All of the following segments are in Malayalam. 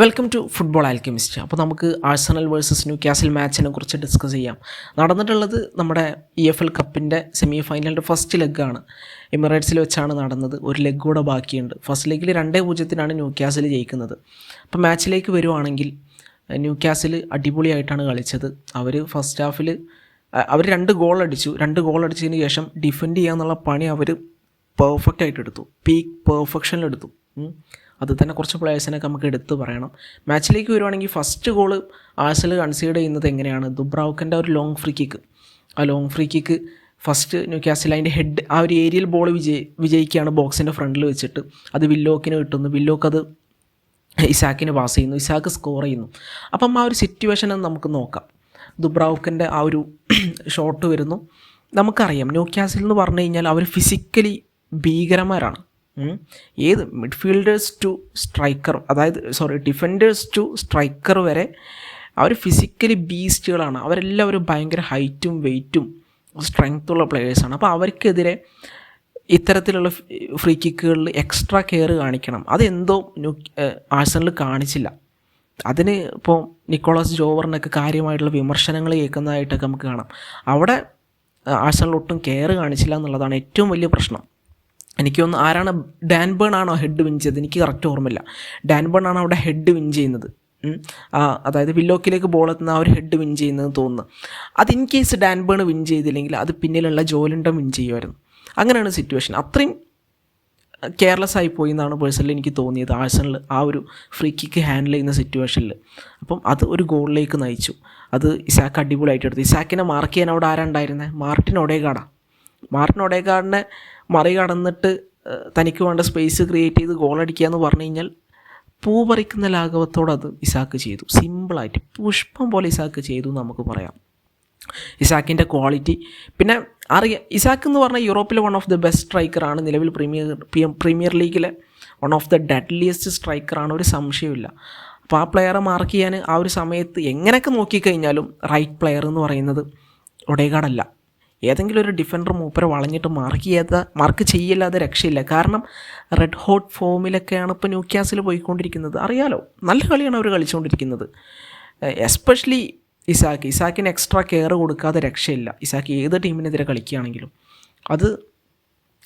വെൽക്കം ടു ഫുട്ബോൾ ആൽക്കെമിസ്റ്റ് അപ്പോൾ നമുക്ക് ആഴ്സണൽ വേഴ്സസ് ന്യൂ ക്യാസിൽ മാച്ചിനെ കുറിച്ച് ഡിസ്കസ് ചെയ്യാം. നടന്നിട്ടുള്ളത് നമ്മുടെ ഇ എഫ് എൽ കപ്പിന്റെ സെമി ഫൈനലിന്റെ ഫസ്റ്റ് ലെഗാണ് എമിറേറ്റ്സിൽ വെച്ചാണ് നടന്നത്. ഒരു ലെഗ് കൂടെ ബാക്കിയുണ്ട്. ഫസ്റ്റ് ലെഗിൽ രണ്ടേ പൂജ്യത്തിനാണ് ന്യൂ ക്യാസിൽ ജയിക്കുന്നത് അപ്പോൾ മാച്ചിലേക്ക് വരുവാണെങ്കിൽ ന്യൂ ക്യാസിൽ അടിപൊളിയായിട്ടാണ് കളിച്ചത്. അവർ ഫസ്റ്റ് ഹാഫിൽ അവർ രണ്ട് ഗോൾ അടിച്ചു. രണ്ട് ഗോൾ അടിച്ചതിന് ശേഷം ഡിഫെൻഡ് ചെയ്യാന്നുള്ള പണി അവർ പെർഫെക്റ്റ് ആയിട്ട് എടുത്തു. പീക്ക് പെർഫെക്ഷനിലെടുത്തു. അത് തന്നെ കുറച്ച് പ്ലേയേഴ്സിനൊക്കെ നമുക്ക് എടുത്തു പറയണം. മാച്ചിലേക്ക് വരുവാണെങ്കിൽ ഫസ്റ്റ് ഗോൾ ആഴ്സൽ കൺസീഡ് ചെയ്യുന്നത് എങ്ങനെയാണ്? ദുബ്രാവുക്കന്റെ ഒരു ലോങ് ഫ്രീ കിക്ക് ആ long free kick first Newcastle അതിന്റെ ഹെഡ് ആ ഒരു ഏരിയൽ ബോൾ വിജയി വിജയിക്കുകയാണ് ബോക്സിന്റെ ഫ്രണ്ടിൽ വെച്ചിട്ട്. അത് വില്ലോക്കിന് കിട്ടുന്നു. വില്ലോക്ക് അത് ഇസാക്കിന് പാസ് ചെയ്യുന്നു. ഇസാക്ക് സ്കോർ ചെയ്യുന്നു. അപ്പം ആ ഒരു സിറ്റുവേഷൻ നമുക്ക് നോക്കാം. ദുബ്രാവുക്കന്റെ ആ ഒരു ഷോട്ട് വരുന്നു. നമുക്കറിയാം ന്യൂ ക്യാസിൽ എന്ന് പറഞ്ഞു കഴിഞ്ഞാൽ അവർ ഫിസിക്കലി ഭീകരന്മാരാണ്. ഏത് മിഡ്ഫീൽഡേഴ്സ് ടു സ്ട്രൈക്കർ അതായത് സോറി ഡിഫൻഡേഴ്സ് ടു സ്ട്രൈക്കർ വരെ അവർ ഫിസിക്കലി ബീസ്റ്റുകളാണ് അവരെല്ലാവരും ഭയങ്കര ഹൈറ്റും വെയ്റ്റും സ്ട്രെങ്ത്തുള്ള പ്ലെയേഴ്സാണ് അപ്പോൾ അവർക്കെതിരെ ഇത്തരത്തിലുള്ള ഫ്രീ കിക്കുകളിൽ എക്സ്ട്രാ കെയർ കാണിക്കണം. അതെന്തോ ആഴ്സണൽ കാണിച്ചില്ല. അതിന് ഇപ്പോൾ നിക്കോളാസ് ജോവറിനൊക്കെ കാര്യമായിട്ടുള്ള വിമർശനങ്ങൾ കേൾക്കുന്നതായിട്ടൊക്കെ നമുക്ക് കാണാം. അവിടെ ആഴ്സണൽ ഒട്ടും കെയർ കാണിച്ചില്ല എന്നുള്ളതാണ് ഏറ്റവും വലിയ പ്രശ്നം. എനിക്ക് ആരാണ് ഡാൻബേൺ ആണോ ഹെഡ് വിൻ ചെയ്തത്? എനിക്ക് കറക്റ്റ് ഓർമ്മയില്ല. ഡാൻ ബേൺ ആണ് അവിടെ ഹെഡ് വിൻ ചെയ്യുന്നത്. അതായത് വില്ലോക്കിലേക്ക് ബോൾ എത്തുന്ന ആ ഒരു ഹെഡ് വിൻ ചെയ്യുന്നത് തോന്നുന്നു. അത് in case Dan Burn win ചെയ്തില്ലെങ്കിൽ അത് പിന്നിലുള്ള ജോലിന്റെ വിൻ ചെയ്യുമായിരുന്നു. അങ്ങനെയാണ് സിറ്റുവേഷൻ അത്രയും കെയർലെസ് ആയി പോയി എന്നാണ് പേഴ്സണലി എനിക്ക് തോന്നിയത് ആഴ്സണൽ ആ ഒരു ഫ്രീ കിക്ക് ഹാൻഡിൽ ചെയ്യുന്ന സിറ്റുവേഷനിൽ അപ്പം അത് ഒരു ഗോളിലേക്ക് നയിച്ചു. അത് ഇസാക്ക് അടിപൊളിയായിട്ട് എടുത്തു. ഇസാക്കിനെ മാർക്ക് ചെയ്യാൻ അവിടെ ആരുണ്ടായിരുന്നത് മാർട്ടിൻ ഒടേഗാടാ മാർട്ടിൻ ഒഡേഗാർഡിനെ മറികടന്നിട്ട് തനിക്ക് വേണ്ട സ്പേസ് ക്രിയേറ്റ് ചെയ്ത് ഗോളടിക്കുക എന്ന് പറഞ്ഞു കഴിഞ്ഞാൽ പൂ പറിക്കുന്ന ലാഘവത്തോടെ അത് ഇസാക്ക് ചെയ്തു. സിമ്പിളായിട്ട് പുഷ്പം പോലെ ഇസാക്ക് ചെയ്തു നമുക്ക് പറയാം. ഇസാക്കിന്റെ ക്വാളിറ്റി പിന്നെ അറിയാം ഇസാക്ക് എന്ന് പറഞ്ഞാൽ യൂറോപ്പിലെ വൺ ഓഫ് ദി ബെസ്റ്റ് സ്ട്രൈക്കറാണ് നിലവിൽ പ്രീമിയർ പ്രീമിയർ ലീഗിലെ വൺ ഓഫ് ദ ഡെഡ്ലിയസ്റ്റ് സ്ട്രൈക്കറാണ് ഒരു സംശയമില്ല അപ്പോൾ ആ പ്ലെയറെ മാർക്ക് ചെയ്യാൻ ആ ഒരു സമയത്ത് എങ്ങനെയൊക്കെ നോക്കിക്കഴിഞ്ഞാലും റൈറ്റ് പ്ലെയർ എന്ന് പറയുന്നത് ഒടേകാടല്ല ഏതെങ്കിലും ഒരു ഡിഫൻഡർ മൂപ്പരെ വളഞ്ഞിട്ട് മാർക്ക് ചെയ്യാത്ത മാർക്ക് ചെയ്യില്ലാതെ രക്ഷയില്ല. കാരണം റെഡ് ഹോട്ട് ഫോമിലൊക്കെയാണ് ഇപ്പോൾ ന്യൂ ക്യാസിൽ പോയിക്കൊണ്ടിരിക്കുന്നത്. അറിയാലോ നല്ല കളിയാണ് അവർ കളിച്ചുകൊണ്ടിരിക്കുന്നത് എസ്പെഷ്യലി ഇസാക്ക്. ഇസാക്കിന് എക്സ്ട്രാ കെയർ കൊടുക്കാതെ രക്ഷയില്ല. ഇസാക്ക് ഏത് ടീമിനെതിരെ കളിക്കുകയാണെങ്കിലും. അത്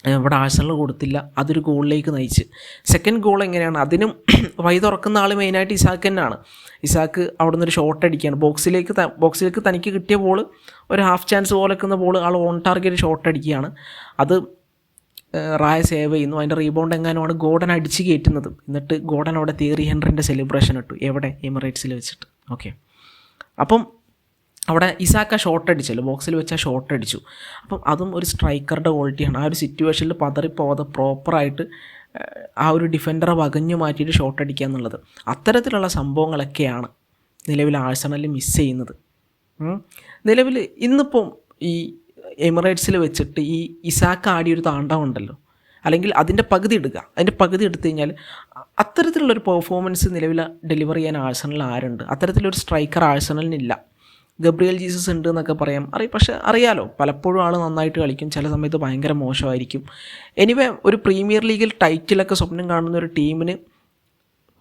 ഇവിടെ ആഴ്സണൽ കൊടുത്തില്ല. അതൊരു ഗോളിലേക്ക് നയിച്ച്. സെക്കൻഡ് ഗോൾ എങ്ങനെയാണ്? അതിനും വഴി തുറക്കുന്ന ആൾ മെയിനായിട്ട് ഇസാക്ക് തന്നെയാണ്. ഇസാക്ക് അവിടെ നിന്നൊരു ഷോട്ട് അടിക്കുകയാണ്. ബോക്സിലേക്ക് ബോക്സിലേക്ക് തനിക്ക് കിട്ടിയ ബോൾ ഒരു ഹാഫ് ചാൻസ് പോലെ നിൽക്കുന്ന ബോൾ ആൾ ഓൺ ടാർഗറ്റ് ഷോട്ട് അടിക്കുകയാണ്. അത് റായ സേവ് ചെയ്യുന്നു. അതിന്റെ റീബൗണ്ട് എങ്ങാനുമാണ് ഗോഡൻ അടിച്ച് കയറ്റുന്നത്. എന്നിട്ട് ഗോഡൻ അവിടെ തിയറി ഹെൻറിന്റെ സെലിബ്രേഷൻ ഇട്ടു. എവിടെ? എമിറേറ്റ്സിൽ വെച്ചിട്ട്. ഓക്കെ അപ്പം അവിടെ ഇസാക്ക ഷോട്ട് അടിച്ചല്ലോ ബോക്സിൽ വെച്ചാൽ ഷോട്ട് അടിച്ചു അപ്പം അതും ഒരു സ്ട്രൈക്കറുടെ ക്വാളിറ്റിയാണ്. ആ ഒരു സിറ്റുവേഷനിൽ പതറിപ്പോവാതെ പ്രോപ്പറായിട്ട് ആ ഒരു ഡിഫൻഡറെ വകഞ്ഞു മാറ്റിയിട്ട് ഷോട്ട് അടിക്കുക എന്നുള്ളത്. അത്തരത്തിലുള്ള സംഭവങ്ങളൊക്കെയാണ് നിലവിൽ ആഴ്സണലിൽ മിസ് ചെയ്യുന്നത്. നിലവിൽ ഇന്നിപ്പം ഈ എമിറേറ്റ്സിൽ വെച്ചിട്ട് ഈ ഇസാക്ക ആടിയൊരു താണ്ടം ഉണ്ടല്ലോ. അല്ലെങ്കിൽ അതിന്റെ പകുതി എടുക്കുക അതിന്റെ പകുതി എടുത്തു കഴിഞ്ഞാൽ അത്തരത്തിലുള്ളൊരു പെർഫോമൻസ് നിലവിൽ ഡെലിവർ ചെയ്യാൻ ആഴ്സണൽ ആരുണ്ട്? അത്തരത്തിലൊരു സ്ട്രൈക്കർ ആഴ്സണലിനില്ല. ഗബ്രിയൽ ജീസസ് ഉണ്ട് എന്നൊക്കെ പറയാം. അറി പക്ഷേ അറിയാലോ പലപ്പോഴും ആൾ നന്നായിട്ട് കളിക്കും ചില സമയത്ത് ഭയങ്കര മോശമായിരിക്കും. എനിവേ ഒരു പ്രീമിയർ ലീഗിൽ ടൈറ്റിലൊക്കെ സ്വപ്നം കാണുന്ന ഒരു ടീമിന്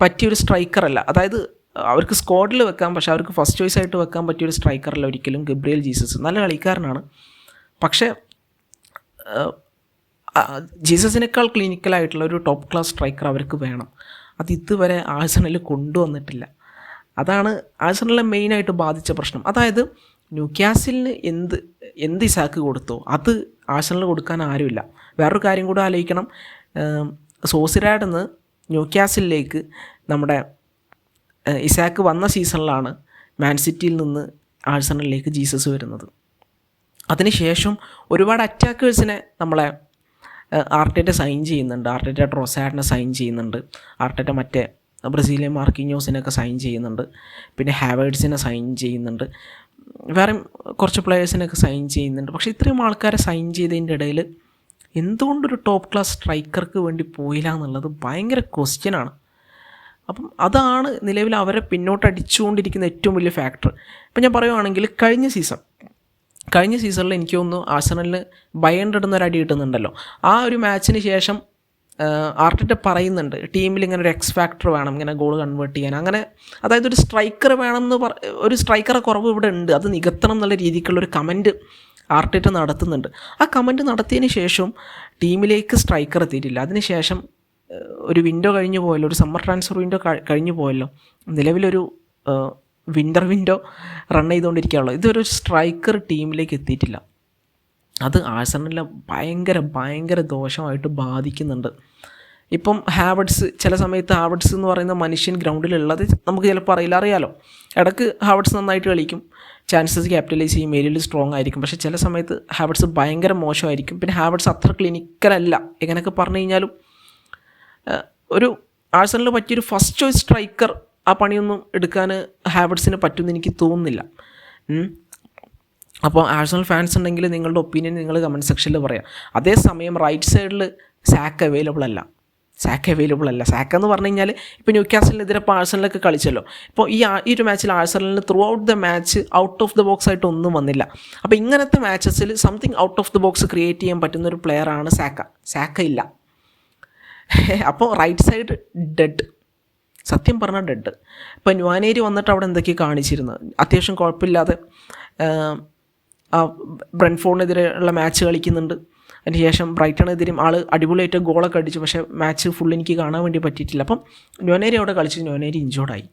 പറ്റിയൊരു സ്ട്രൈക്കറല്ല അതായത് അവർക്ക് സ്ക്വാഡിൽ വെക്കാം പക്ഷേ അവർക്ക് ഫസ്റ്റ് ചോയ്സ് ആയിട്ട് വെക്കാൻ പറ്റിയൊരു സ്ട്രൈക്കറല്ല ഒരിക്കലും ഗബ്രിയൽ ജീസസ്. നല്ല കളിക്കാരനാണ്. പക്ഷേ ജീസസിനേക്കാൾ ക്ലിനിക്കലായിട്ടുള്ള ഒരു ടോപ്പ് ക്ലാസ് സ്ട്രൈക്കർ അവർക്ക് വേണം. അത് ഇതുവരെ ആഴ്സണൽ കൊണ്ടുവന്നിട്ടില്ല. അതാണ് ആഴ്സണലിനെ മെയിനായിട്ട് ബാധിച്ച പ്രശ്നം. അതായത് ന്യൂക്യാസിലിന് എന്ത് എന്ത് ഇസാക്ക് കൊടുത്തോ അത് ആഴ്സണലിന് കൊടുക്കാൻ ആരുമില്ല. വേറൊരു കാര്യം കൂടെ ആലോചിക്കണം. സോസിരാഡിൽ സോസിരാഡ് നിന്ന് ന്യൂക്യാസിലേക്ക് നമ്മുടെ ഇസാക്ക് വന്ന സീസണിലാണ് മാൻ സിറ്റിയിൽ നിന്ന് ആഴ്സണലിലേക്ക് ജീസസ് വരുന്നത്. അതിനുശേഷം ഒരുപാട് അറ്റാക്കേഴ്സിനെ നമ്മളെ ആർട്ടേറ്റ സൈൻ ചെയ്യുന്നുണ്ട്. ആർട്ടേറ്റ ട്രോസാഡിനെ സൈൻ ചെയ്യുന്നുണ്ട്. ആർട്ടേറ്റ മറ്റേ ബ്രസീലിയൻ മാർക്കിഞ്ഞോസിനൊക്കെ സൈൻ ചെയ്യുന്നുണ്ട്. പിന്നെ ഹാവേഡ്സിനെ സൈൻ ചെയ്യുന്നുണ്ട്. വേറെ കുറച്ച് പ്ലെയേഴ്സിനൊക്കെ സൈൻ ചെയ്യുന്നുണ്ട്. പക്ഷേ ഇത്രയും ആൾക്കാരെ സൈൻ ചെയ്തതിന്റെ ഇടയിൽ എന്തുകൊണ്ടൊരു ടോപ്പ് ക്ലാസ് സ്ട്രൈക്കർക്ക് വേണ്ടി പോയില്ല എന്നുള്ളത് ഭയങ്കര ക്വസ്റ്റ്യനാണ് അപ്പം അതാണ് നിലവിൽ അവരെ പിന്നോട്ട് അടിച്ചുകൊണ്ടിരിക്കുന്ന ഏറ്റവും വലിയ ഫാക്ടർ ഇപ്പം ഞാൻ പറയുവാണെങ്കിൽ കഴിഞ്ഞ സീസൺ കഴിഞ്ഞ സീസണിൽ എനിക്ക് തോന്നുന്നു ആഴ്സണലിന് ബയൻഡ് ഇടുന്ന ഒരു അടി കിട്ടുന്നുണ്ടല്ലോ. ആ ഒരു മാച്ചിന് ശേഷം ആർട്ടിറ്റ് പറയുന്നുണ്ട് ടീമിൽ ഇങ്ങനെ ഒരു എക്സ് ഫാക്ടർ വേണം ഇങ്ങനെ ഗോൾ കൺവേർട്ട് ചെയ്യാൻ. അങ്ങനെ അതായത് ഒരു സ്ട്രൈക്കർ വേണം എന്ന് പറ ഒരു സ്ട്രൈക്കറെ കുറവ് ഇവിടെ ഉണ്ട്. അത് നികത്തണം എന്നുള്ള രീതിക്കുള്ള ഒരു കമന്റ് ആർട്ടിറ്റ് നടത്തുന്നുണ്ട്. ആ കമന്റ് നടത്തിയതിന് ശേഷം ടീമിലേക്ക് സ്ട്രൈക്കർ എത്തിയിട്ടില്ല. അതിന് ശേഷം ഒരു വിൻഡോ കഴിഞ്ഞു പോയല്ലോ ഒരു സമ്മർ ട്രാൻസ്ഫർ വിൻഡോ കഴിഞ്ഞു പോയല്ലോ. നിലവിലൊരു വിന്റർ വിൻഡോ റൺ ചെയ്തുകൊണ്ടിരിക്കുകയുള്ളൂ ഇതൊരു സ്ട്രൈക്കർ ടീമിലേക്ക് എത്തിയിട്ടില്ല. അത് ആഴ്സണലിനെ ഭയങ്കര ഭയങ്കര ദോഷമായിട്ട് ബാധിക്കുന്നുണ്ട്. ഇപ്പം ഹാവഡ്സ് ചില സമയത്ത് ഹാവഡ്സ് എന്ന് പറയുന്ന മനുഷ്യൻ ഗ്രൗണ്ടിലുള്ളത് നമുക്ക് ചിലപ്പോൾ അറിയില്ല അറിയാലോ. ഇടയ്ക്ക് ഹാവഡ്സ് നന്നായിട്ട് കളിക്കും. ചാൻസസ് ക്യാപിറ്റലൈസ് ചെയ്യും ഏരിയയിൽ സ്ട്രോങ് ആയിരിക്കും. പക്ഷേ ചില സമയത്ത് ഹാവഡ്സ് ഭയങ്കര മോശമായിരിക്കും. പിന്നെ ഹാവഡ്സ് അത്ര ക്ലിനിക്കലല്ല എങ്ങനെയൊക്കെ പറഞ്ഞു കഴിഞ്ഞാലും ഒരു ആഴ്സണലിന് പറ്റിയൊരു ഫസ്റ്റ് ചോയ്സ് സ്ട്രൈക്കർ ആ പണിയൊന്നും എടുക്കാൻ ഹാബിറ്റ്സിന് പറ്റുമെന്ന് എനിക്ക് തോന്നുന്നില്ല. അപ്പോൾ ആഴ്സണൽ ഫാൻസ് ഉണ്ടെങ്കിൽ നിങ്ങളുടെ ഒപ്പീനിയൻ നിങ്ങൾ കമന്റ് സെക്ഷനിൽ പറയാം. അതേസമയം റൈറ്റ് സൈഡിൽ സാക്ക് അവൈലബിൾ അല്ല. സാക്ക് അവൈലബിൾ അല്ല. സാക്ക് എന്ന് പറഞ്ഞു കഴിഞ്ഞാൽ ഇപ്പോൾ ന്യൂ കാസലിനെതിരെ ഇപ്പോൾ ആഴ്സണലൊക്കെ കളിച്ചല്ലോ. ഇപ്പോൾ ഈ ഈ ഒരു മാച്ചിൽ ആഴ്സണലിന് throughout the match out of the box ആയിട്ട് ഒന്നും വന്നില്ല. അപ്പോൾ ഇങ്ങനത്തെ മാച്ചസിൽ something out of the box create ചെയ്യാൻ പറ്റുന്ന ഒരു പ്ലെയറാണ് സാക്ക സാക്ക ഇല്ല. അപ്പോൾ റൈറ്റ് സൈഡ് ഡെഡ് സത്യം പറഞ്ഞാൽ ഡെഡ് ഇപ്പോൾ ന്യൂവാനേരി വന്നിട്ട് അവിടെ എന്തൊക്കെയാണ് കാണിച്ചിരുന്നത്? അത്യാവശ്യം കുഴപ്പമില്ലാതെ ആഹ്, ആ ബ്രൻഫോണിനെതിരെ ഉള്ള മാച്ച് കളിക്കുന്നുണ്ട്. അതിന് ശേഷം ബ്രൈറ്റണെതിരെയും ആൾ അടിപൊളിയായിട്ട് ഗോളൊക്കെ അടിച്ചു. പക്ഷേ മാച്ച് ഫുൾ എനിക്ക് കാണാൻ വേണ്ടി പറ്റിയിട്ടില്ല. അപ്പം നോനേരി അവിടെ കളിച്ച്. നോനേരി ഇഞ്ചോർഡായി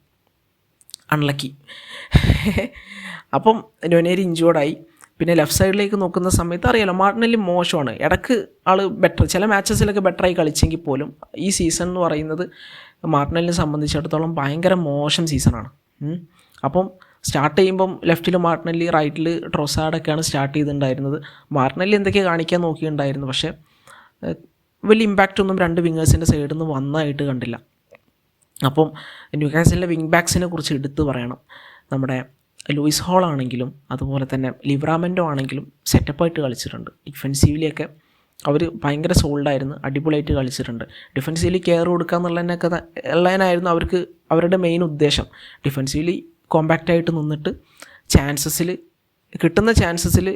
അൺലക്കി അപ്പം ന്യൂനേരി ഇഞ്ചോർഡായി പിന്നെ ലെഫ്റ്റ് സൈഡിലേക്ക് നോക്കുന്ന സമയത്ത് അറിയാലോ മാർട്ടിനലി മോശമാണ്. ഇടയ്ക്ക് ആൾ ബെറ്റർ ചില മാച്ചസിലൊക്കെ ബെറ്ററായി കളിച്ചെങ്കിൽ പോലും ഈ സീസൺ എന്ന് പറയുന്നത് മാർട്ടിനലിനെ സംബന്ധിച്ചിടത്തോളം ഭയങ്കര മോശം സീസണാണ് അപ്പം സ്റ്റാർട്ട് ചെയ്യുമ്പം ലെഫ്റ്റിൽ മാർട്ടിനല്ലി റൈറ്റിൽ ട്രൊസാഡൊക്കെയാണ് സ്റ്റാർട്ട് ചെയ്തിട്ടുണ്ടായിരുന്നത്. മാർട്ടിനല്ലി എന്തൊക്കെയാണ് കാണിക്കാൻ നോക്കിയിട്ടുണ്ടായിരുന്നു. പക്ഷേ വലിയ ഇമ്പാക്റ്റ് ഒന്നും രണ്ട് വിങ്ങേഴ്സിന്റെ സൈഡിൽ നിന്ന് വന്നതായിട്ട് കണ്ടില്ല. അപ്പം ന്യൂകാസിലെ വിങ് ബാക്സിനെ കുറിച്ച് എടുത്തു പറയണം. നമ്മുടെ ലൂയിസ് ഹോൾ ആണെങ്കിലും അതുപോലെ തന്നെ ലിവറാമെന്റോ ആണെങ്കിലും സെറ്റപ്പായിട്ട് കളിച്ചിട്ടുണ്ട്. ഡിഫെൻസീവിലിയൊക്കെ അവർ ഭയങ്കര സോൾഡായിരുന്നു അടിപൊളിയായിട്ട് കളിച്ചിട്ടുണ്ട്. ഡിഫെൻസീവ്ലി കെയർ കൊടുക്കുക എന്നുള്ളതിനൊക്കെ ഉള്ളതിനായിരുന്നു അവർക്ക് അവരുടെ മെയിൻ ഉദ്ദേശം. ഡിഫെൻസീവ്ലി കോമ്പാക്റ്റായിട്ട് നിന്നിട്ട് ചാൻസസിൽ കിട്ടുന്ന ചാൻസസിൽ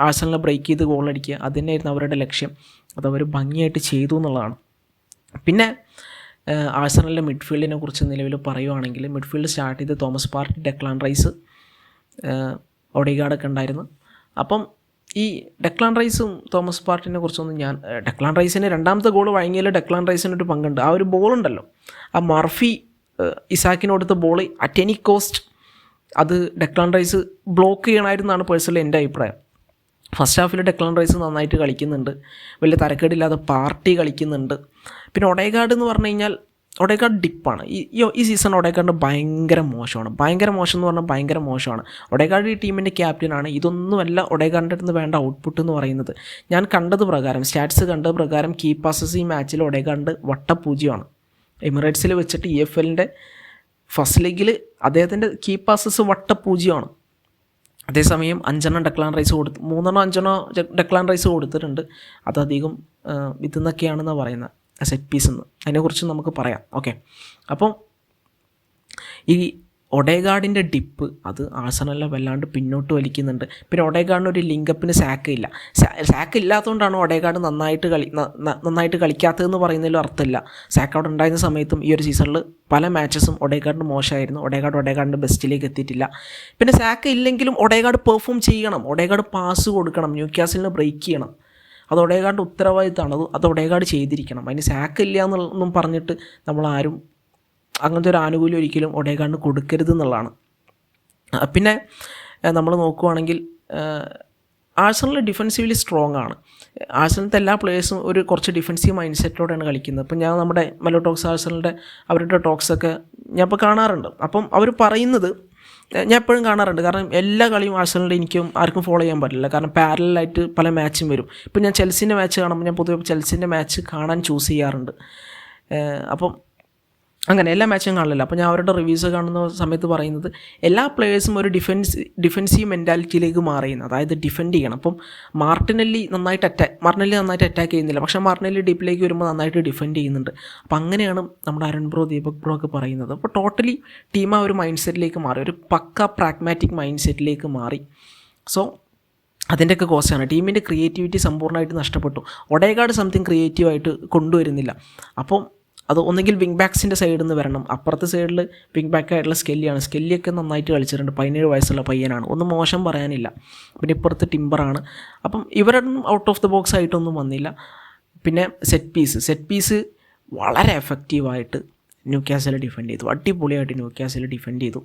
ആഴ്സണലിനെ ബ്രേക്ക് ചെയ്ത് ഗോൾ അടിക്കുക. അത് തന്നെയായിരുന്നു അവരുടെ ലക്ഷ്യം. അത് അവർ ഭംഗിയായിട്ട് ചെയ്തു എന്നുള്ളതാണ്. പിന്നെ ആഴ്സണലിന്റെ മിഡ്ഫീൽഡിനെ കുറിച്ച് നിലവിൽ പറയുവാണെങ്കിൽ മിഡ്ഫീൽഡ് സ്റ്റാർട്ട് ചെയ്ത് തോമസ് പാർട്ടി ഡെക്ലാൻ റൈസ് ഒഡിഗാർഡൊക്കെ ഉണ്ടായിരുന്നു. അപ്പം ഈ ഡെക്ലാൻ റൈസും തോമസ് പാർട്ടിനെ കുറിച്ചൊന്നും ഞാൻ ഡെക്ലാൻ റൈസിന് രണ്ടാമത്തെ ഗോൾ വഴങ്ങിയതിൽ ഡെക്ലാൻ റൈസിനൊരു പങ്കുണ്ട്. ആ ഒരു ബോൾ ഉണ്ടല്ലോ. ആ മർഫി ഏഹ്, ഇസാക്കിന് ബോൾ അറ്റ് എനി കോസ്റ്റ് അത് ഡെക്ലാൻ റൈസ് ബ്ലോക്ക് ചെയ്യണമായിരുന്നാണ് പേഴ്സണലി എന്റെ അഭിപ്രായം. ഫസ്റ്റ് ഹാഫിൽ ഡെക്ലാൻ റൈസ് നന്നായിട്ട് കളിക്കുന്നുണ്ട്. വലിയ തരക്കേടില്ലാതെ പാർട്ടി കളിക്കുന്നുണ്ട്. പിന്നെ ഒടേഗാർഡ് എന്ന് പറഞ്ഞു കഴിഞ്ഞാൽ ഒടേക്കാട് ഡിപ്പാണ് ഈ ഈ- ഈ സീസൺ ഒടേക്കാടിന് ഭയങ്കര മോശമാണ്. ഭയങ്കര മോശം എന്ന് പറഞ്ഞാൽ ഭയങ്കര മോശമാണ്. ഒടേക്കാട് ഈ ടീമിന്റെ ക്യാപ്റ്റനാണ് ഇതൊന്നുമല്ല ഒടേക്കാടിന്റെ അടുത്ത് വേണ്ട ഔട്ട്പുട്ട് എന്ന് പറയുന്നത്. ഞാൻ കണ്ടത് പ്രകാരം സ്റ്റാറ്റ്സ് കണ്ടത് പ്രകാരം കീ പാസസ് ഈ മാച്ചിൽ ഒടേക്കാണ്ട് വട്ടപൂജ്യമാണ്. എമിറേറ്റ്സിൽ വെച്ചിട്ട് ഇ എഫ് എല്ലിന്റെ ഫസ്റ്റ് ലീഗിൽ അദ്ദേഹത്തിന്റെ കീ പാസസ് വട്ടപൂജ്യമാണ് അതേസമയം അഞ്ചെണ്ണം ഡെക്ലാൻ റൈസ് കൊടുത്ത് മൂന്നെണ്ണം അഞ്ചെണ്ണം ഡെക്ലാൻ റൈസ് കൊടുത്തിട്ടുണ്ട്. അതധികം ഇതെന്നൊക്കെയാണെന്നാണ് പറയുന്നത് സെറ്റ് പീസ് എന്ന്. അതിനെക്കുറിച്ച് നമുക്ക് പറയാം. ഓക്കെ. അപ്പം ഈ ഒഡേഗാർഡിന്റെ ഡിപ്പ് അത് ആഴ്സണലിനെ വല്ലാണ്ട് പിന്നോട്ട് വലിക്കുന്നുണ്ട്. പിന്നെ ഒഡേഗാർഡിന് ഒരു ലിങ്കപ്പിന് സാക്ക് ഇല്ല. സാക്ക് ഇല്ലാത്തതുകൊണ്ടാണ് ഒഡേഗാർഡ് നന്നായിട്ട് കളി നന്നായിട്ട് കളിക്കാത്തതെന്ന് പറയുന്നതിലും അർത്ഥമില്ല. സാക്ക് അവിടെ ഉണ്ടായിരുന്ന സമയത്തും ഈ ഒരു സീസണിൽ പല മാച്ചസും ഒഡേഗാർഡ് മോശമായിരുന്നു. ഒഡേഗാർഡ് ഒഡേഗാർഡിന്റെ ബെസ്റ്റിലേക്ക് എത്തിയിട്ടില്ല. പിന്നെ സാക്ക് ഇല്ലെങ്കിലും ഒഡേഗാർഡ് പെർഫോം ചെയ്യണം. ഒഡേഗാർഡ് പാസ് കൊടുക്കണം. ന്യൂ ക്യാസിലിന് ബ്രേക്ക് ചെയ്യണം. അത് ഒഡേഗാർഡ് ഉത്തരവാദിത്തമാണ് അത് അത് ഒഡേഗാർഡ് ചെയ്തിരിക്കണം. അതിന് സാക്ക് ഇല്ല എന്നുള്ളതൊന്നും പറഞ്ഞിട്ട് നമ്മളാരും അങ്ങനത്തെ ഒരു ആനുകൂല്യം ഒരിക്കലും ഒഡേഗാർഡിന് കൊടുക്കരുത് എന്നുള്ളതാണ് പിന്നെ നമ്മൾ നോക്കുവാണെങ്കിൽ ആഴ്സണൽ ഡിഫെൻസീവ്ലി സ്ട്രോങ് ആണ് ആഴ്സണലത്തെ എല്ലാ പ്ലേയേഴ്സും ഒരു കുറച്ച് ഡിഫെൻസീവ് മൈൻഡ് സെറ്റോടെയാണ് കളിക്കുന്നത്. അപ്പം ഞാൻ നമ്മുടെ മെലോ ടോക്സ് ആഴ്സണലിന്റെ അവരുടെ ടോക്സൊക്കെ ഞാൻ ഇപ്പോൾ കാണാറുണ്ട്. അപ്പം അവർ പറയുന്നത് ഞാൻ എപ്പോഴും കാണാറുണ്ട്. കാരണം എല്ലാ കളിയും ആഴ്സണലിന്റെ എനിക്കും ആർക്കും ഫോളോ ചെയ്യാൻ പറ്റില്ല. കാരണം പാരലായിട്ട് പല മാച്ചും വരും. ഇപ്പം ഞാൻ ചെൽസിന്റെ മാച്ച് കാണുമ്പോൾ ഞാൻ പൊതുവെ ചെൽസിന്റെ മാച്ച് കാണാൻ ചൂസ് ചെയ്യാറുണ്ട്. അപ്പം അങ്ങനെ എല്ലാ മാച്ചും കാണില്ല അപ്പോൾ ഞാൻ അവരുടെ റിവ്യൂസ് കാണുന്ന സമയത്ത് പറയുന്നത് എല്ലാ പ്ലേയേഴ്സും ഒരു ഡിഫെൻസ് ഡിഫെൻസീവ് മെന്റാലിറ്റിയിലേക്ക് മാറിയുന്നു. അതായത് ഡിഫെൻഡ് ചെയ്യണം. അപ്പം മാർട്ടിനല്ലി നന്നായിട്ട് അറ്റാക്ക് മാർട്ടിനല്ലി നന്നായിട്ട് അറ്റാക്ക് ചെയ്യുന്നില്ല. പക്ഷേ മാർട്ടിനല്ലി ഡീപ്പിലേക്ക് വരുമ്പോൾ നന്നായിട്ട് ഡിഫെൻഡ് ചെയ്യുന്നുണ്ട്. അപ്പോൾ അങ്ങനെയാണ് നമ്മുടെ അരുൺ ബ്രോ ദീപക് ബ്രോ ഒക്കെ പറയുന്നത്. അപ്പോൾ ടോട്ടലി ടീം ആ ഒരു മൈൻഡ് സെറ്റിലേക്ക് മാറി. ഒരു പക്ക പ്രാഗ്മാറ്റിക് മൈൻഡ് സെറ്റിലേക്ക് മാറി. സോ അതിന്റെയൊക്കെ കോസ്റ്റാണ് ടീമിന്റെ ക്രിയേറ്റിവിറ്റി സമ്പൂർണമായിട്ട് നഷ്ടപ്പെട്ടു. ഒടേകാട് സംതിങ് ക്രിയേറ്റീവായിട്ട് കൊണ്ടുവരുന്നില്ല. അപ്പം അത് ഒന്നെങ്കിൽ വിങ് ബാക്സിന്റെ സൈഡിൽ നിന്ന് വരണം. അപ്പുറത്തെ സൈഡിൽ വിങ് ബാക്ക് ആയിട്ടുള്ള സ്കെല്ലിയാണ് സ്കെല്ലിയൊക്കെ നന്നായിട്ട് കളിച്ചിട്ടുണ്ട്. പതിനേഴ് വയസ്സുള്ള പയ്യനാണ്. ഒന്നും മോശം പറയാനില്ല. പിന്നെ ഇപ്പുറത്ത് ടിമ്പറാണ് അപ്പം ഇവരൊന്നും ഔട്ട് ഓഫ് ദ ബോക്സ് ആയിട്ടൊന്നും വന്നില്ല. പിന്നെ സെറ്റ് പീസ് സെറ്റ് പീസ് വളരെ എഫക്റ്റീവായിട്ട് ന്യൂ ക്യാസിൽ ഡിഫെൻഡ് ചെയ്തു. അടിപൊളിയായിട്ട് ന്യൂ ക്യാസിൽ ഡിഫെൻഡ് ചെയ്തു.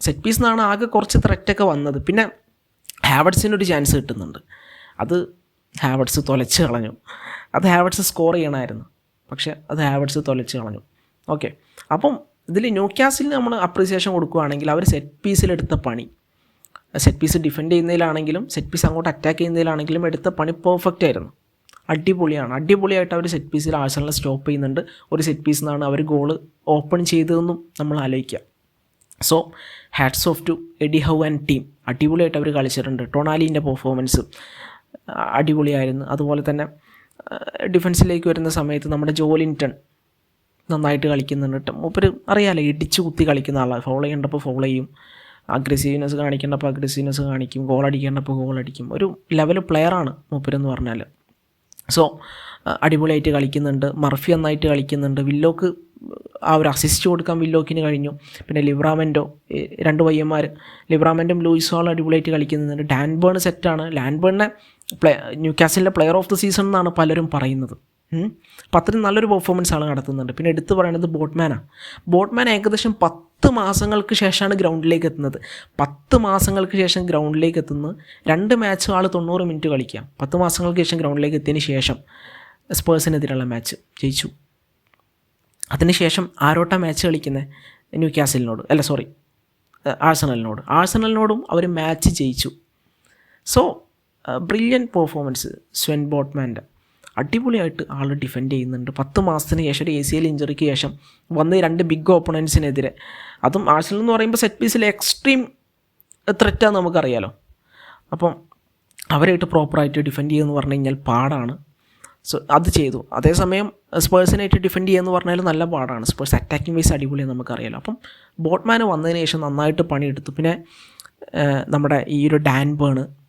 സെറ്റ് പീസ് നിന്നാണ് ആകെ കുറച്ച് ത്രെറ്റൊക്കെ വന്നത്. പിന്നെ ഹാവഡ്സിന് ഒരു ചാൻസ് കിട്ടുന്നുണ്ട്. അത് ഹാവഡ്സ് തുലച്ച് കളഞ്ഞു. അത് ഹാവഡ്സ് സ്കോർ ചെയ്യണമായിരുന്നു. പക്ഷേ അത് ഹാബിറ്റ്സ് തൊലച്ച് കളഞ്ഞു. ഓക്കെ. അപ്പം ഇതിൽ ന്യൂ ക്യാസിൽ നമ്മൾ അപ്രീസിയേഷൻ കൊടുക്കുകയാണെങ്കിൽ അവർ സെറ്റ് പീസിലെടുത്ത പണി. സെറ്റ് പീസ് ഡിഫെൻഡ് ചെയ്യുന്നതിലാണെങ്കിലും സെറ്റ് പീസ് അങ്ങോട്ട് അറ്റാക്ക് ചെയ്യുന്നതിലാണെങ്കിലും എടുത്ത പണി പെർഫെക്റ്റ് ആയിരുന്നു. അടിപൊളിയാണ്. അടിപൊളിയായിട്ട് അവർ സെറ്റ് പീസിൽ ആഴ്സണൽ സ്റ്റോപ്പ് ചെയ്യുന്നുണ്ട്. ഒരു സെറ്റ് പീസിൽ നിന്നാണ് അവർ ഗോൾ ഓപ്പൺ ചെയ്തതെന്നും നമ്മൾ ആലോചിക്കുക. So hats off to Eddie Howe and team അടിപൊളിയായിട്ട് അവർ കളിച്ചിട്ടുണ്ട്. ടൊണാലിന്റെ പെർഫോമൻസ് അടിപൊളിയായിരുന്നു. അതുപോലെ തന്നെ ഡിഫൻസിലേക്ക് വരുന്ന സമയത്ത് നമ്മുടെ ജോലിന്റൺ നന്നായിട്ട് കളിക്കുന്നുണ്ട് മൂപ്പര് അറിയാമല്ലോ ഇടിച്ച് കുത്തി കളിക്കുന്ന ആളാണ് ഫോളോ ചെയ്യേണ്ടപ്പോൾ ഫോളോ ചെയ്യും. അഗ്രസീവ്നെസ് കാണിക്കേണ്ടപ്പോൾ അഗ്രസീവ്നെസ് കാണിക്കും. ഗോൾ അടിക്കേണ്ടപ്പോൾ ഗോൾ അടിക്കും. ഒരു ലെവൽ പ്ലെയറാണ് മൂപ്പരെന്ന് പറഞ്ഞാൽ സോ അടിപൊളിയായിട്ട് കളിക്കുന്നുണ്ട്. മർഫി നന്നായിട്ട് കളിക്കുന്നുണ്ട്. വില്ലോക്ക് ആ ഒരു അസിസ്റ്റ് കൊടുക്കാൻ വില്ലോക്കിന് കഴിഞ്ഞു. പിന്നെ ലിബ്രാമെന്റോ രണ്ട് പയ്യന്മാർ ലിബ്രാമെന്റും ലൂയിസ് ഹോൾ അടിപൊളിയായിട്ട് കളിക്കുന്നുണ്ട്. ഡാൻബേൺ സെറ്റാണ് ലാൻബേണിനെ പ്ലേ ന്യൂ കാസിലെ പ്ലെയർ ഓഫ് ദി സീസൺ എന്നാണ് പലരും പറയുന്നത്. അപ്പം അത്രയും നല്ലൊരു പെർഫോമൻസ് ആണ് നടത്തുന്നുണ്ട്. പിന്നെ എടുത്തു പറയുന്നത് ബോട്ട്മാനാണ് ബോട്ട്മാൻ ഏകദേശം പത്ത് മാസങ്ങൾക്ക് ശേഷമാണ് ഗ്രൗണ്ടിലേക്ക് എത്തുന്നത്. പത്ത് മാസങ്ങൾക്ക് ശേഷം ഗ്രൗണ്ടിലേക്ക് എത്തുന്നത് രണ്ട് മാച്ച് ആൾ തൊണ്ണൂറ് മിനിറ്റ് കളിക്കാം. പത്ത് മാസങ്ങൾക്ക് ശേഷം ഗ്രൗണ്ടിലേക്ക് എത്തിയതിന് ശേഷം സ്പേഴ്സിനെതിരെയുള്ള മാച്ച് ജയിച്ചു. അതിനുശേഷം ആരോട്ട മാച്ച് കളിക്കുന്നത് ന്യൂ കാസിലിനോട് അല്ല സോറി ആഴ്സണലിനോട് ആഴ്സണലിനോടും അവർ മാച്ച് ജയിച്ചു. സോ ബ്രില്യൻ പെർഫോമൻസ് സ്വെൻ ബോട്ട്മാന്റെ അടിപൊളിയായിട്ട് ആൾ ഡിഫെൻഡ് ചെയ്യുന്നുണ്ട്. പത്ത് മാസത്തിന് ശേഷം ഒരു എ സി എൽ ഇഞ്ചറിക്ക് ശേഷം വന്ന രണ്ട് ബിഗ് ഓപ്പണൻസിനെതിരെ അതും ആഴ്സണൽ എന്ന് പറയുമ്പോൾ സെറ്റ് പീസിലെ എക്സ്ട്രീം ത്രെറ്റാന്ന് നമുക്കറിയാലോ. അപ്പം അവരായിട്ട് പ്രോപ്പറായിട്ട് ഡിഫെൻഡ് ചെയ്യുമെന്ന് പറഞ്ഞു കഴിഞ്ഞാൽ പാടാണ്. സോ അത് ചെയ്തു. അതേസമയം സ്പേഴ്സിനായിട്ട് ഡിഫെൻഡ് ചെയ്യുക എന്ന് പറഞ്ഞാൽ നല്ല പാടാണ്. സ്പേഴ്സ് അറ്റാക്കിംഗ് വൈസ് അടിപൊളിയാണ് നമുക്കറിയാലോ. അപ്പം ബോട്ട്മാൻ വന്നതിന് ശേഷം നന്നായിട്ട് പണിയെടുത്തു. പിന്നെ നമ്മുടെ ഈ ഒരു ഡാൻ ബേണ്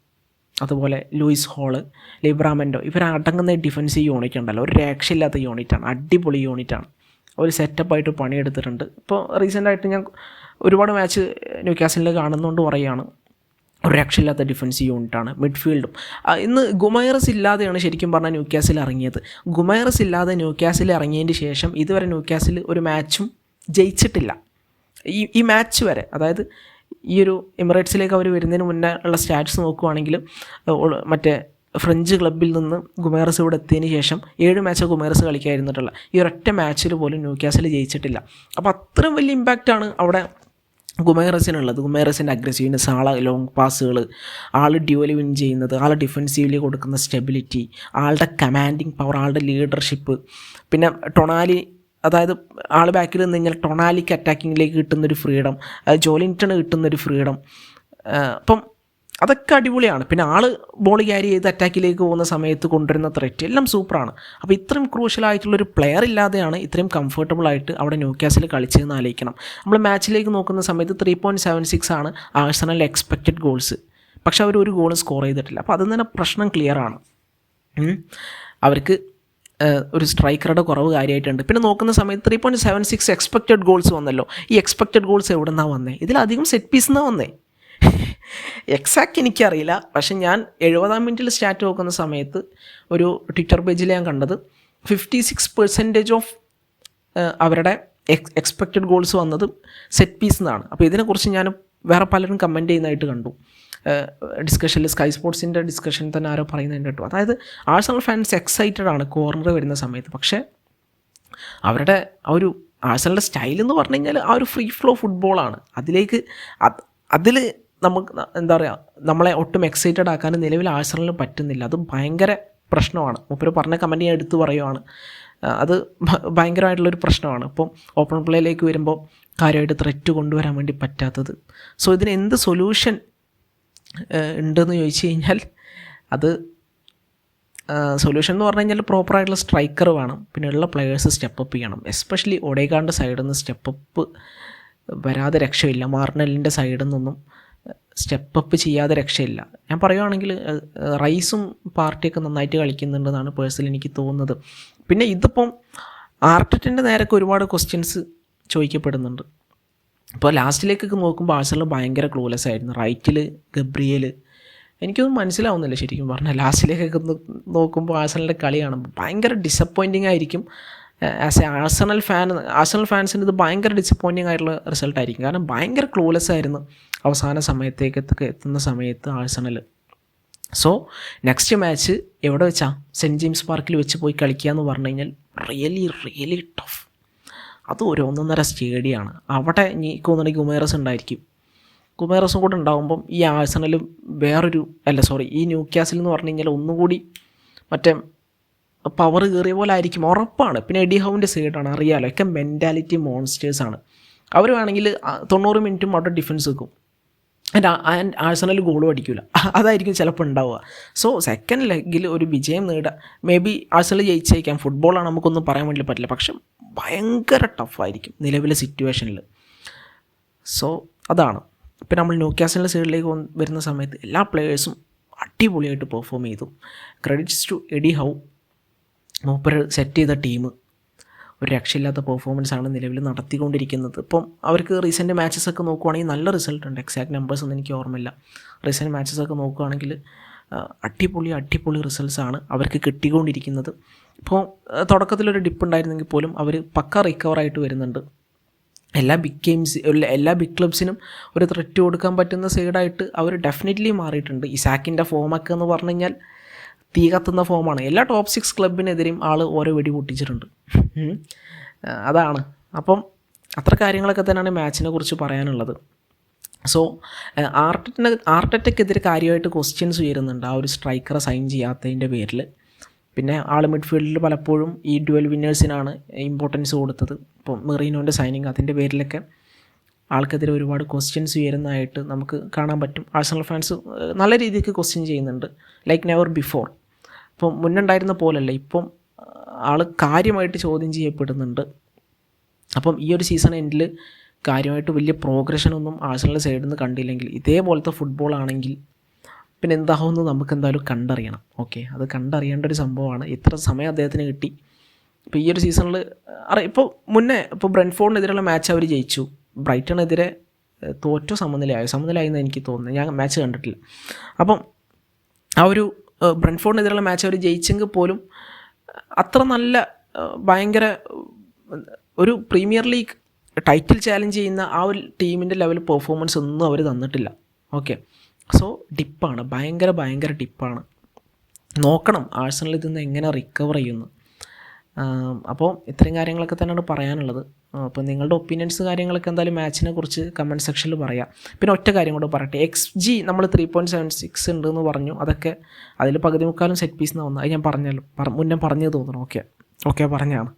അതുപോലെ ലൂയിസ് ഹോൾ ലിബ്രാമെന്റോ ഇവരടങ്ങുന്ന ഡിഫൻസീവ് യൂണിറ്റ് ഉണ്ടല്ലോ. ഒരു രക്ഷയില്ലാത്ത യൂണിറ്റാണ് അടിപൊളി യൂണിറ്റാണ് ഒരു സെറ്റപ്പായിട്ട് പണിയെടുത്തിട്ടുണ്ട്. ഇപ്പോൾ റീസെന്റായിട്ട് ഞാൻ ഒരുപാട് മാച്ച് ന്യൂ കാസിലിൽ കാണുന്നതുകൊണ്ട് പറയുകയാണ് ഒരു രക്ഷയില്ലാത്ത ഡിഫൻസീവ് യൂണിറ്റാണ് മിഡ്ഫീൽഡും ഇന്ന് ഗുമൈറസ് ഇല്ലാതെയാണ് ശരിക്കും പറഞ്ഞാൽ ന്യൂ ഇറങ്ങിയത്. ഗുമൈറസ് ഇല്ലാതെ ന്യൂ ക്യാസിൽ ഇറങ്ങിയതിന് ശേഷം ഇതുവരെ ന്യൂ ഒരു മാച്ചും ജയിച്ചിട്ടില്ല. ഈ ഈ മാച്ച് വരെ അതായത് ഈ ഒരു എമിറേറ്റ്സിലേക്ക് അവർ വരുന്നതിന് മുന്നേ ഉള്ള സ്റ്റാറ്റ്സ് നോക്കുവാണെങ്കിൽ മറ്റേ ഫ്രഞ്ച് ക്ലബിൽ നിന്ന് ഗുമേറസ് ഇവിടെ എത്തിയതിന് ശേഷം ഏഴ് മാച്ച് ഗുമേറസ് കളിക്കാതിരുന്നിട്ടുള്ള ഈ ഒരൊറ്റ മാച്ചിൽ പോലും ന്യൂ ക്യാസിൽ ജയിച്ചിട്ടില്ല. അപ്പോൾ അത്രയും വലിയ ഇമ്പാക്റ്റാണ് അവിടെ ഗുമേറസിനുള്ളത്. ഗുമേറസിന്റെ അഗ്രസീവ്നെസ് ആളെ ലോങ് പാസുകൾ ആൾ ഡ്യൂവലി വിൻ ചെയ്യുന്നത് ആൾ ഡിഫൻസീവ്ലി കൊടുക്കുന്ന സ്റ്റെബിലിറ്റി ആളുടെ കമാൻഡിങ് പവർ ആളുടെ ലീഡർഷിപ്പ് പിന്നെ ടൊണാലി അതായത് ആൾ ബാക്കിൽ നിന്ന് കഴിഞ്ഞാൽ ടൊണാലിക്ക് അറ്റാക്കിങ്ങിലേക്ക് കിട്ടുന്നൊരു ഫ്രീഡം ജോലിന്റണ് കിട്ടുന്നൊരു ഫ്രീഡം. അപ്പം അതൊക്കെ അടിപൊളിയാണ്. പിന്നെ ആൾ ബോൾ ക്യാരി ചെയ്ത് അറ്റാക്കിലേക്ക് പോകുന്ന സമയത്ത് കൊണ്ടുവരുന്ന ത്രെറ്റ് എല്ലാം സൂപ്പറാണ്. അപ്പോൾ ഇത്രയും ക്രൂഷ്യലായിട്ടുള്ളൊരു പ്ലെയർ ഇല്ലാതെയാണ് ഇത്രയും കംഫർട്ടബിൾ ആയിട്ട് അവിടെ ന്യൂ ക്യാസിൽ കളിച്ചതെന്ന് ആലോചിക്കണം. നമ്മൾ മാച്ചിലേക്ക് നോക്കുന്ന സമയത്ത് ത്രീ പോയിന്റ് സെവൻ സിക്സ് ആണ് ആഴ്സണൽ എക്സ്പെക്റ്റഡ് ഗോൾസ് പക്ഷെ അവർ ഒരു ഗോൾ സ്കോർ ചെയ്തിട്ടില്ല. അപ്പോൾ അതിൽ തന്നെ പ്രശ്നം ക്ലിയർ ആണ്. അവർക്ക് ഒരു സ്ട്രൈക്കറുടെ കുറവ് കാര്യമായിട്ടുണ്ട് പിന്നെ നോക്കുന്ന സമയത്ത് three point seven six expected goals വന്നല്ലോ. ഈ എക്സ്പെക്റ്റഡ് ഗോൾസ് എവിടെ നിന്നാണ് വന്നേ? ഇതിലധികം സെറ്റ് പീസ് നിന്നാണ് വന്നേ. എക്സാക്ട് എനിക്കറിയില്ല. പക്ഷെ ഞാൻ എഴുപതാം മിനിറ്റിൽ സ്റ്റാറ്റ് നോക്കുന്ന സമയത്ത് ഒരു ട്വിറ്റർ പേജിൽ ഞാൻ കണ്ടത് ഫിഫ്റ്റി സിക്സ് പെർസെന്റേജ് ഓഫ് അവരുടെ എക്സ് എക്സ്പെക്റ്റഡ് ഗോൾസ് വന്നത് സെറ്റ് പീസ് എന്നാണ് അപ്പോൾ ഇതിനെക്കുറിച്ച് ഞാൻ വേറെ പലരും കമന്റ് ചെയ്യുന്നതായിട്ട് കണ്ടു. ഡിസ്കഷനിൽ സ്കൈ സ്പോർട്സിന്റെ ഡിസ്കഷൻ തന്നെ ആരോ പറയുന്നതിന്റെ കേട്ടു. അതായത് ആഴ്സണൽ ഫാൻസ് എക്സൈറ്റഡ് ആണ് കോർണർ വരുന്ന സമയത്ത്. പക്ഷേ അവരുടെ ആ ഒരു ആഴ്സണലിന്റെ സ്റ്റൈൽ എന്ന് പറഞ്ഞു കഴിഞ്ഞാൽ ആ ഒരു ഫ്രീ ഫ്ലോ ഫുട്ബോളാണ് അതിലേക്ക് അതിൽ നമുക്ക് എന്താ പറയുക നമ്മളെ ഒട്ടും എക്സൈറ്റഡ് ആക്കാൻ നിലവിൽ ആഴ്സണലിന് പറ്റുന്നില്ല. അത് ഭയങ്കര പ്രശ്നമാണ്. മുപ്പര് പറഞ്ഞ കമന്റ് ഞാൻ എടുത്തു പറയുവാണ്. അത് ഭയങ്കരമായിട്ടുള്ളൊരു പ്രശ്നമാണ്. ഇപ്പം ഓപ്പൺ പ്ലേയിലേക്ക് വരുമ്പോൾ കാര്യമായിട്ട് ത്രെറ്റ് കൊണ്ടുവരാൻ വേണ്ടി പറ്റാത്തത്. സോ ഇതിന് എന്ത് സൊല്യൂഷൻ ഉണ്ടെന്ന് ചോദിച്ചു കഴിഞ്ഞാൽ അത് സൊല്യൂഷൻ എന്ന് പറഞ്ഞു കഴിഞ്ഞാൽ പ്രോപ്പറായിട്ടുള്ള സ്ട്രൈക്കർ വേണം. പിന്നെ ഉള്ള പ്ലെയേഴ്സ് സ്റ്റെപ്പ് ചെയ്യണം. എസ്പെഷ്യലി ഒടേകാണ്ട് സൈഡിൽ നിന്ന് സ്റ്റെപ്പ് വരാതെ രക്ഷയില്ല. മാർണലിന്റെ സൈഡിൽ നിന്നൊന്നും സ്റ്റെപ്പ് ചെയ്യാതെ രക്ഷയില്ല. ഞാൻ പറയുവാണെങ്കിൽ റൈസും പാർട്ടിയൊക്കെ നന്നായിട്ട് കളിക്കുന്നുണ്ടെന്നാണ് പേഴ്സണലി എനിക്ക് തോന്നുന്നത്. പിന്നെ ഇതിപ്പം ആർട്ടിറ്റിന്റെ നേരൊക്കെ ഒരുപാട് ക്വസ്റ്റ്യൻസ് ചോദിക്കപ്പെടുന്നുണ്ട്. ഇപ്പോൾ ലാസ്റ്റിലേക്കൊക്കെ നോക്കുമ്പോൾ ആഴ്സണൽ ഭയങ്കര ക്ലൂലെസ് ആയിരുന്നു. റൈറ്റിൽ ഗബ്രിയേൽ എനിക്കൊന്നും മനസ്സിലാവുന്നില്ല ശരിക്കും പറഞ്ഞാൽ ലാസ്റ്റിലേക്കൊക്കെ നോക്കുമ്പോൾ ആഴ്സണലിന്റെ കളി കാണുമ്പോൾ ഭയങ്കര ഡിസപ്പോയിന്റിങ് ആയിരിക്കും. As a Arsenal fan Arsenal ഫാൻസിന് ഇത് ഭയങ്കര ഡിസപ്പോയിന്റിങ് ആയിട്ടുള്ള റിസൾട്ട് ആയിരിക്കും. കാരണം ഭയങ്കര ക്ലൂലെസ് ആയിരുന്നു അവസാന സമയത്തേക്കൊക്കെ എത്തുന്ന സമയത്ത് ആഴ്സണൽ സോ നെക്സ്റ്റ് മാച്ച് എവിടെ വെച്ചാൽ സെന്റ് ജെയിംസ് പാർക്കിൽ വെച്ച് പോയി കളിക്കുക എന്ന് പറഞ്ഞു കഴിഞ്ഞാൽ റിയലി റിയലി ടഫ് അത് ഒരു ഒന്നൊന്നര സ്റ്റേഡിയമാണ് അവിടെ ഇനി തോന്നുന്നെങ്കിൽ കുമേറസ് ഉണ്ടായിരിക്കും. കുമേറസും കൂടെ ഉണ്ടാകുമ്പം ഈ ആഴ്സണലും വേറൊരു അല്ല സോറി ഈ ന്യൂ ക്യാസിൽ എന്ന് പറഞ്ഞു കഴിഞ്ഞാൽ ഒന്നുകൂടി മറ്റേ പവർ കയറിയ പോലെ ആയിരിക്കും. ഉറപ്പാണ്. പിന്നെ എഡി ഹൗവിന്റെ സൈഡാണ് അറിയാലോ? ഒക്കെ മെന്റാലിറ്റി മോൺസ്റ്റേഴ്സാണ് അവർ വേണമെങ്കിൽ തൊണ്ണൂറ് മിനിറ്റും അവിടെ ഡിഫൻസ് വെക്കും. ആൻഡ് ആഴ്സണൽ ഗോളും അടിക്കില്ല അതായിരിക്കും ചിലപ്പോൾ ഉണ്ടാവുക. സോ സെക്കൻഡ് ലെഗിൽ ഒരു വിജയം നേടുക. മേ ബി ആഴ്സണൽ ജയിച്ചേക്കാം ഫുട്ബോളാണ് നമുക്കൊന്നും പറയാൻ വേണ്ടി പറ്റില്ല. പക്ഷെ ഭയങ്കര ടഫായിരിക്കും നിലവിലെ സിറ്റുവേഷനിൽ സോ അതാണ്. ഇപ്പം നമ്മൾ ന്യൂക്യാസിന്റെ സൈഡിലേക്ക് വരുന്ന സമയത്ത് എല്ലാ പ്ലേയേഴ്സും അടിപൊളിയായിട്ട് പെർഫോം ചെയ്തു. ക്രെഡിറ്റ്സ് ടു എഡി ഹൗ മൂപ്പർ സെറ്റ് ചെയ്ത ടീം ഒരു രക്ഷയില്ലാത്ത പെർഫോമൻസ് ആണ് നിലവിൽ നടത്തിക്കൊണ്ടിരിക്കുന്നത്. ഇപ്പം അവർക്ക് റീസെന്റ് മാച്ചസ് ഒക്കെ നോക്കുവാണെങ്കിൽ നല്ല റിസൾട്ട് ഉണ്ട്. എക്സാക്ട് നമ്പേഴ്സ് ഒന്നും എനിക്ക് ഓർമ്മയില്ല. റീസെന്റ് മാച്ചസ് ഒക്കെ നോക്കുവാണെങ്കിൽ ആ, അടിപൊളി അടിപൊളി റിസൾട്ട്സ് ആണ് അവർക്ക് കിട്ടിക്കൊണ്ടിരിക്കുന്നത്. ഇപ്പോൾ തുടക്കത്തിലൊരു ഡിപ്പ് ഉണ്ടായിരുന്നെങ്കിൽ പോലും അവർ പക്ക റിക്കവറായിട്ട് വരുന്നുണ്ട്. എല്ലാ ബിഗ് ഗെയിംസ് എല്ലാ ബിഗ് ക്ലബ്സിനും ഒരു ത്രെറ്റ് കൊടുക്കാൻ പറ്റുന്ന സൈഡായിട്ട് അവർ ഡെഫിനറ്റ്ലി മാറിയിട്ടുണ്ട്. ഇസാക്കിന്റെ ഫോമൊക്കെ എന്ന് പറഞ്ഞു കഴിഞ്ഞാൽ തീ കത്തുന്ന ഫോമാണ്. എല്ലാ ടോപ്പ് സിക്സ് ക്ലബിനെതിരെയും ആൾ ഓരോ വെടി പൊട്ടിച്ചിട്ടുണ്ട്. അതാണ്. അപ്പം അത്ര കാര്യങ്ങളൊക്കെ തന്നെയാണ് മാച്ചിനെ കുറിച്ച് പറയാനുള്ളത്. സോ ആർട്ടറ്റിന് ആർട്ടറ്റയ്ക്കെതിരെ കാര്യമായിട്ട് ക്വസ്റ്റ്യൻസ് ഉയരുന്നുണ്ട്. ആ ഒരു സ്ട്രൈക്കറെ സൈൻ ചെയ്യാത്തതിന്റെ പേരിൽ പിന്നെ ആൾ മിഡ്ഫീൽഡിൽ പലപ്പോഴും ഈ ഡുവൽ വിന്നേഴ്സിനാണ് ഇമ്പോർട്ടൻസ് കൊടുത്തത്. ഇപ്പം മെറീനോന്റെ സൈനിങ് അതിന്റെ പേരിലൊക്കെ ആൾക്കെതിരെ ഒരുപാട് ക്വസ്റ്റ്യൻസ് ഉയരുന്നതായിട്ട് നമുക്ക് കാണാൻ പറ്റും. ആഴ്സണൽ ഫാൻസ് നല്ല രീതിക്ക് ക്വസ്റ്റ്യൻ ചെയ്യുന്നുണ്ട്. ലൈക്ക് നെവർ ബിഫോർ ഇപ്പം മുന്നുണ്ടായിരുന്ന പോലല്ല. ഇപ്പം ആൾ കാര്യമായിട്ട് ചോദ്യം ചെയ്യപ്പെടുന്നുണ്ട്. അപ്പം ഈ ഒരു സീസൺ എൻഡിൽ കാര്യമായിട്ട് വലിയ പ്രോഗ്രഷനൊന്നും ആഴ്സണൽ സൈഡിൽ നിന്ന് കണ്ടില്ലെങ്കിൽ ഇതേപോലത്തെ ഫുട്ബോൾ ആണെങ്കിൽ പിന്നെ എന്താകുമെന്ന് നമുക്ക് എന്തായാലും കണ്ടറിയണം. ഓക്കെ? അത് കണ്ടറിയേണ്ട ഒരു സംഭവമാണ്. ഇത്ര സമയം അദ്ദേഹത്തിന് കിട്ടി. ഇപ്പോൾ ഈ ഒരു സീസണിൽ അറിയാം ഇപ്പോൾ മുന്നേ ഇപ്പോൾ ബ്രെൻഫോണിനെതിരെയുള്ള മാച്ച് അവർ ജയിച്ചു. ബ്രൈറ്റണെതിരെ തോറ്റോ സമനിലയായോ. സമനിലായെന്ന് എനിക്ക് തോന്നുന്നു. ഞാൻ മാച്ച് കണ്ടിട്ടില്ല. അപ്പം ആ ഒരു ബ്രെൻഫോർഡിനെതിരെയുള്ള മാച്ച് അവർ ജയിച്ചെങ്കിൽ പോലും അത്ര നല്ല ഭയങ്കര ഒരു പ്രീമിയർ ലീഗ് ടൈറ്റിൽ ചാലഞ്ച് ചെയ്യുന്ന ആ ഒരു ടീമിന്റെ ലെവൽ പെർഫോമൻസ് ഒന്നും അവർ തന്നിട്ടില്ല. ഓക്കെ സോ ഡിപ്പാണ് ഭയങ്കര ഭയങ്കര ഡിപ്പാണ് നോക്കണം. ആഴ്സണൽ ഇതിൽ നിന്ന് എങ്ങനെ റിക്കവർ ചെയ്യുന്നു? അപ്പോൾ ഇത്രയും കാര്യങ്ങളൊക്കെ തന്നെയാണ് പറയാനുള്ളത്. അപ്പോൾ നിങ്ങളുടെ ഒപ്പീനിയൻസ് കാര്യങ്ങളൊക്കെ എന്തായാലും മാച്ചിനെ കുറിച്ച് കമന്റ് സെക്ഷനിൽ പറയാം. പിന്നെ ഒറ്റ കാര്യം കൂടെ പറയട്ടെ. എക്സ് ജി നമ്മൾ ത്രീ പോയിന്റ് സെവൻ സിക്സ് ഉണ്ട് എന്ന് പറഞ്ഞു. അതൊക്കെ അതിൽ പകുതി മുക്കാലും സെറ്റ് പീസ് എന്നാണ് അത് ഞാൻ പറഞ്ഞല്ലോ. പറ മുന്നേ പറഞ്ഞു തോന്നുന്നു. ഓക്കെ ഓക്കെ പറഞ്ഞാണ്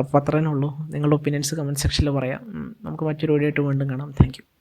അപ്പോൾ അത്രേ ഉള്ളൂ. നിങ്ങളുടെ ഒപ്പീനിയൻസ് കമന്റ് സെക്ഷനിൽ പറയാം. നമുക്ക് മറ്റൊരു വീഡിയോ ആയിട്ട് വീണ്ടും കാണാം. താങ്ക്